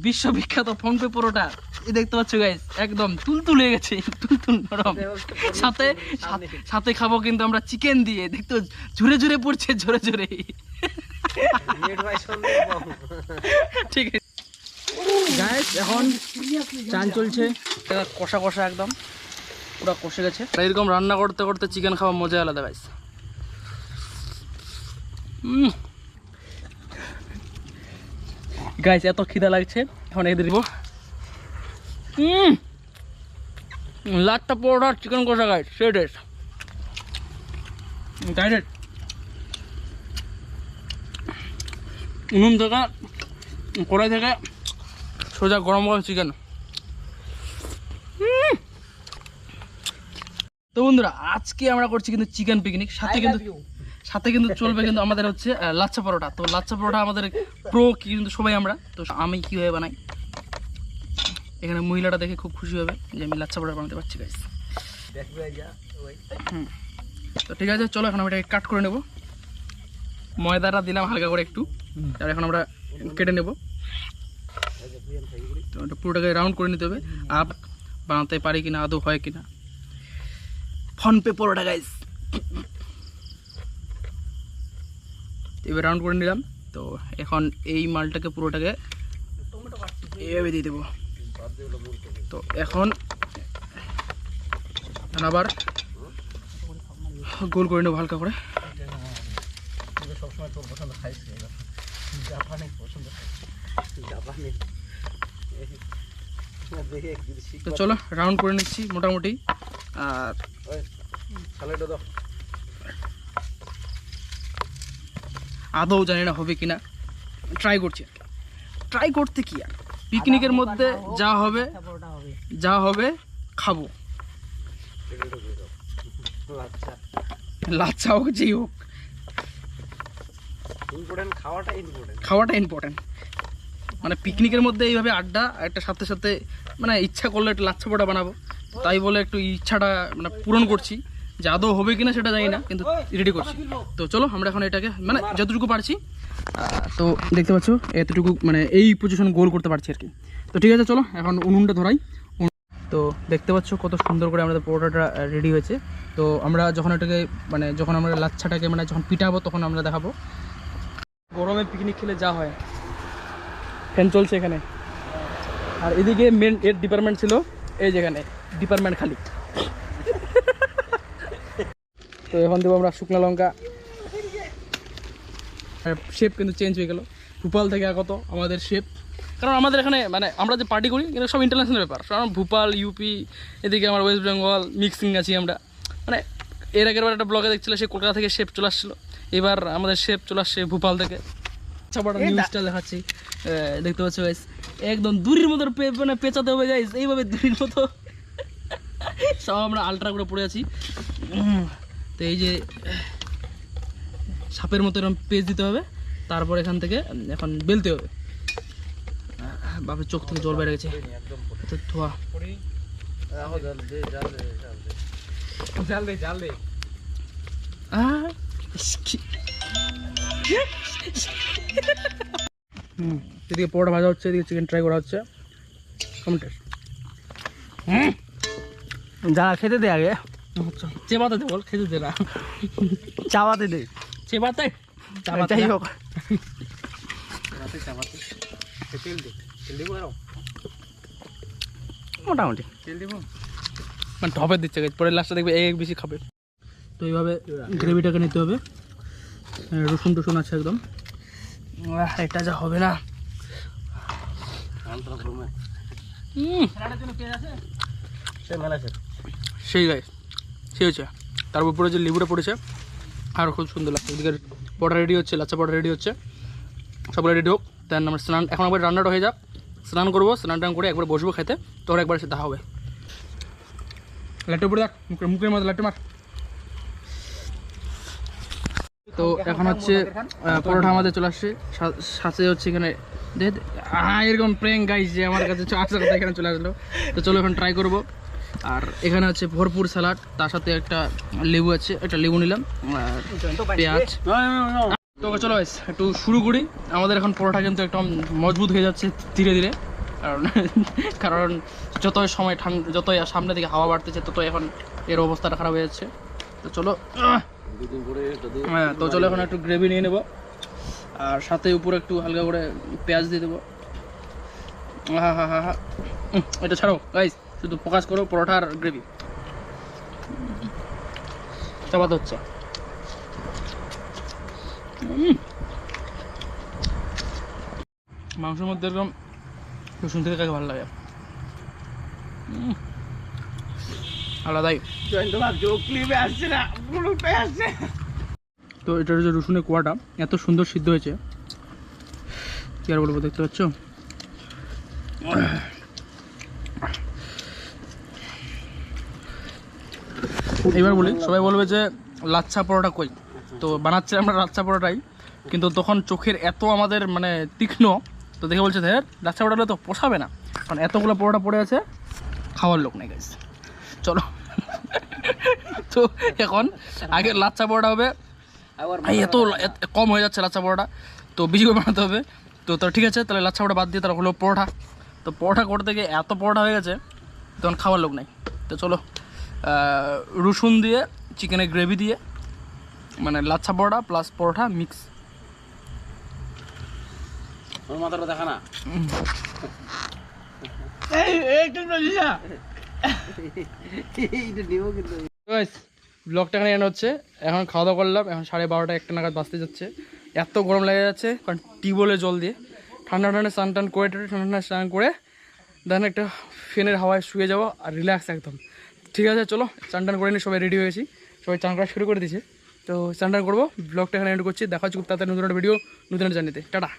বিশ্ববিখ্যাত ফোনপে পরোটা। এই দেখতে পাচ্ছ গাইস একদম তুলতুল হয়ে গেছে তুলতুল নরম। সাথে সাথে- সাথে খাব কিন্তু আমরা চিকেন দিয়ে। দেখতে ঝুরে ঝুরে পড়ছে ঝরে ঝরে। ঠিক আছে। গাইস এখন চান চলছে। এটা কষা কষা একদম পুরো কষে গেছে। আর এরকম রান্না করতে করতে চিকেন খাওয়া মজা আলাদা গাইস গাইস এত খিদা লাগছে। এখন এদের দিব। হুম লাটটা পরোটা চিকেন কষা গাইস সেটেস ডাইরেক্ট উনুন থেকে কড়াই থেকে সোজা গরম গরম চিকেন তো বন্ধুরা আজকে আমরা করছি কিন্তু চিকেন পিকনিক সাথে কিন্তু সাথে কিন্তু চলবে কিন্তু আমাদের হচ্ছে লাচ্ছা পরোটা। তো লাচ্ছা পরোটা আমাদের প্রো কিন্তু সবাই আমরা। তো আমি কীভাবে বানাই? এখানে মহিলাটা দেখে খুব খুশি হবে যে আমি লাচ্ছা পরোটা বানাতে পারছি গাইস তো ঠিক আছে চলো এখন আমি এটাকে কাট করে নেব। ময়দাটা দিলাম হালকা করে একটু। আর এখন আমরা কেটে নেব। তো এটা পুরোটাকে রাউন্ড করে নিতে হবে। আপ বানাতে পারি কিনা আদৌ হয় কিনা। ফোনপে পরোটা গাইস এবার রাউন্ড করে নিলাম। তো এখন এই মালটাকে, পুরোটাকে এভাবে দিয়ে দেবো। তো এখন আবার গোল করে নেব হালকা করে। তো চলো রাউন্ড করে নিচ্ছি মোটামুটি। আর আদৌ জানি না হবে কিনা। ট্রাই করছি। ট্রাই করতে কি আর? পিকনিকের মধ্যে যা হবে যা হবে খাব। লাচ্ছা। হোক যেই হোক। খাওয়াটা ইম্পর্টেন্ট মানে পিকনিকের মধ্যে এইভাবে আড্ডা একটা সাথে সাথে মানে ইচ্ছা করলে একটু লাচ্ছা পোড়া বানাবো। তাই বলে একটু ইচ্ছাটা মানে পূরণ করছি। যে আদৌ হবে কিনা সেটা জানি না কিন্তু রেডি করছি। তো চলো আমরা এখন এটাকে মানে যতটুকু পারছি তো দেখতে পাচ্ছ এতটুকু মানে এই পজিশন গোল করতে পারছি আর কি। তো ঠিক আছে চলো এখন উনুনটা ধরাই। উনুন- তো দেখতে পাচ্ছ কত সুন্দর করে আমাদের পরোটাটা রেডি হয়েছে। তো আমরা যখন এটাকে মানে যখন আমরা লাচ্ছাটাকে মানে যখন পিটাবো তখন আমরা দেখাবো। গরমে পিকনিক খেলে যা হয়। ফ্যান চলছে এখানে। আর এদিকে মেন এর ডিপার্টমেন্ট ছিল এই যেখানে ডিপার্টমেন্ট খালি। তো এখন দেবো আমরা শুকনো লঙ্কা। শেপ কিন্তু চেঞ্জ হয়ে গেল। ভূপাল থেকে আগত আমাদের শেপ কারণ আমাদের এখানে মানে আমরা যে পার্টি করি কিন্তু সব ইন্টারন্যাশনাল ব্যাপার। কারণ ভূপাল ইউপি এদিকে আমার ওয়েস্ট বেঙ্গল মিক্সিং আছি আমরা। মানে এর আগের বার একটা ব্লগে দেখছিল সে কলকাতা থেকে শেপ চলে আসছিল। এবার আমাদের শেপ চলে আসছে ভূপাল থেকে। চাপাটা নিউজটা দেখাচ্ছি। দেখতে পাচ্ছ গাইস একদম দূরের মতো মানে পেঁচাতে হবে গাইস এইভাবে দূরের মতো। সব আমরা আলট্রা করে পড়ে আছি। তো এই যে, সাপের মতো এরকম পেজ দিতে হবে, তারপর এখান থেকে, এখন বেলতে হবে। বাপের, চোখ থেকে জল বেড়ে গেছে। ধোয়া। হুম, এদিকে পরোটা ভাজা হচ্ছে, এদিকে চিকেন ট্রাই করা হচ্ছে। কেমন টেস্ট যা খেতে দে আগে চেবাতে দে বল খেতে দে না। চাওয়াতে দে। চেবাতে? চাবাতে। হোক। তেল দে তেল দিব আরও? মোটামুটি। তেল দিব? মানে ঢপে দিচ্ছে পরে লাস্টে দেখবে এক বেশি খাবে। তো এইভাবে গ্রেভিটাকে নিতে হবে। আহ, রসুন টসুন আছে একদম। এটা যা হবে না। সেই গায়ে সেই আছে? তার উপরে যে লেবুটা পড়েছে, আর খুব সুন্দর লাগছে। এদিকে পটা রেডি হচ্ছে, লাচ্চা পটা রেডি হচ্ছে। সবগুলো রেডি হোক দেন আমরা স্নান, এখন একবার রান্নাটা হয়ে যাক। স্নান করব, স্নান টান করে একবার বসবো খেতে তোর একবার সে দেখা হবে। লাট্টু উপরে দেখ মুখের মধ্যে লাট্টু মার। তো এখন হচ্ছে পরোটা আমাদের চলে আসছে। সাথে হচ্ছে এখানে এরকম প্রেং গাইজ যে আমার কাছে আসলে কথা এখানে চলে আসলো। তো চলো এখন ট্রাই করব। আর এখানে হচ্ছে ভরপুর স্যালাড তার সাথে একটা লেবু আছে, একটা লেবু নিলাম, আর পেঁয়াজ। তো চলো একটু শুরু করি। আমাদের এখন পরোটা কিন্তু একদম মজবুত হয়ে যাচ্ছে ধীরে ধীরে। কারণ কারণ যতই সময় ঠান্ডা যতই সামনে দিকে হাওয়া বাড়তেছে, ততই এখন এর অবস্থাটা খারাপ হয়ে যাচ্ছে। তো চলো হ্যাঁ তো চলো এখন একটু গ্রেভি নিয়ে নেব। আর সাথে উপরে একটু হালকা করে পেঁয়াজ দিয়ে দেবো। হা হা হা। হা এটা ছাড়ো গাইস শুধু ফোকাস করো পরোটা আর গ্রেভি চাপাতে হচ্ছে। মাংসের মধ্যে এরকম রসুন থেকে কাকে ভালো লাগে। আলাদাই। তো এটার যে রসুনের কোয়াটা এত সুন্দর সিদ্ধ হয়েছে। কি আর বলব দেখতে পাচ্ছ? এবার বলি, সবাই বলবে যে লাচ্ছা পরোটা কই? তো বানাচ্ছে আমরা লাচ্ছা পরোটাই, কিন্তু তখন চোখের এত আমাদের মানে তীক্ষ্ণ, তো দেখে বলছে, ধের, লাচ্ছা পরোটা তো পোষাবে না। কারণ এতগুলো পরোটা পড়ে আছে, খাওয়ার লোক নেই গাইস চলো। তো এখন আগে লাচ্ছা পরোটা হবে। এত কম হয়ে যাচ্ছে লাচ্ছা পরোটা। তো বেশি করে বানাতে হবে। তো তো ঠিক আছে, তাহলে লাচ্ছা পরোটা বাদ দিয়ে তাহলে হলো পরোটা। তো পরোটা করতে গিয়ে এত পরোটা হয়ে গেছে, তখন খাওয়ার লোক নাই। তো চলো। রসুন দিয়ে চিকেনের গ্রেভি দিয়ে মানে লাচ্ছা পরোটা প্লাস পরোটা মিক্স ওর মাথাটা দেখা না? ব্লগটা এখানে এনে হচ্ছে। এখন খাওয়া দাওয়া করলাম এখন সাড়ে বারোটা একটা নাগাদ বাঁচতে যাচ্ছে। এত গরম লেগে যাচ্ছে কারণ টিউবওয়েলের জল দিয়ে। ঠান্ডা ঠান্ডা স্নান টান করে টেরে ঠান্ডা ঠান্ডা স্নান করে দেন একটা ফ্যানের হাওয়ায় শুয়ে যাব আর রিল্যাক্স একদম। ঠিক আছে, চলো চান টান করে নিয়ে সবাই রেডি হয়েছি সবাই চান করা শুরু করে দিয়েছে। তো চান টান করব ব্লগটা এখানে এন্ড করছি। দেখা হচ্ছে খুব তাড়াতাড়ি নতুন একটা ভিডিও নতুন জার্নিতে টাটা।